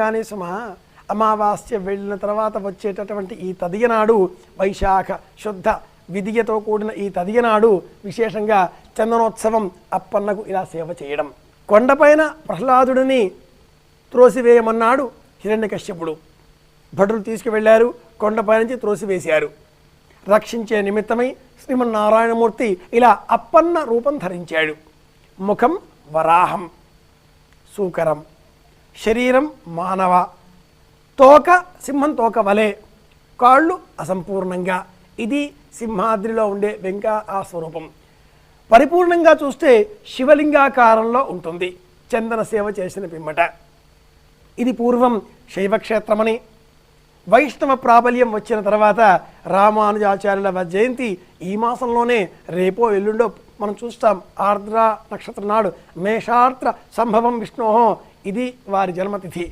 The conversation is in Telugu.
కానీ సుమ అమావాస్య వెళ్ళిన తర్వాత వచ్చేటటువంటి ఈ తదియనాడు వైశాఖ శుద్ధ విధియతో కూడిన ఈ తదియనాడు విశేషంగా చందనోత్సవం అప్పన్నకు ఇలా సేవ చేయడం. కొండపైన ప్రహ్లాదుడిని త్రోసివేయమన్నాడు హిరణ్యకశ్యపుడు. భటులు తీసుకువెళ్ళారు కొండపై నుంచి త్రోసివేశారు. రక్షించే నిమిత్తమై శ్రీమన్నారాయణమూర్తి ఇలా అప్పన్న రూపం ధరించాడు. ముఖం వరాహం సూకరం. శరీరం మానవ. తోక సింహం తోక వలె. కాళ్ళు అసంపూర్ణంగా. ఇది సింహాద్రిలో ఉండే వెంక ఆ స్వరూపం పరిపూర్ణంగా చూస్తే శివలింగాకారంలో ఉంటుంది. చందన సేవ చేసిన పిమ్మట. ఇది పూర్వం శైవక్షేత్రమని. వైష్ణవ ప్రాబల్యం వచ్చిన తర్వాత రామానుజాచార్యుల జయంతి ఈ మాసంలోనే రేపో ఎల్లుండో మనం చూస్తాం ఆర్ద్ర నక్షత్ర నాడు మేషార్ద్ర సంభవం విష్ణోహో ఇది వారి జన్మతిథి.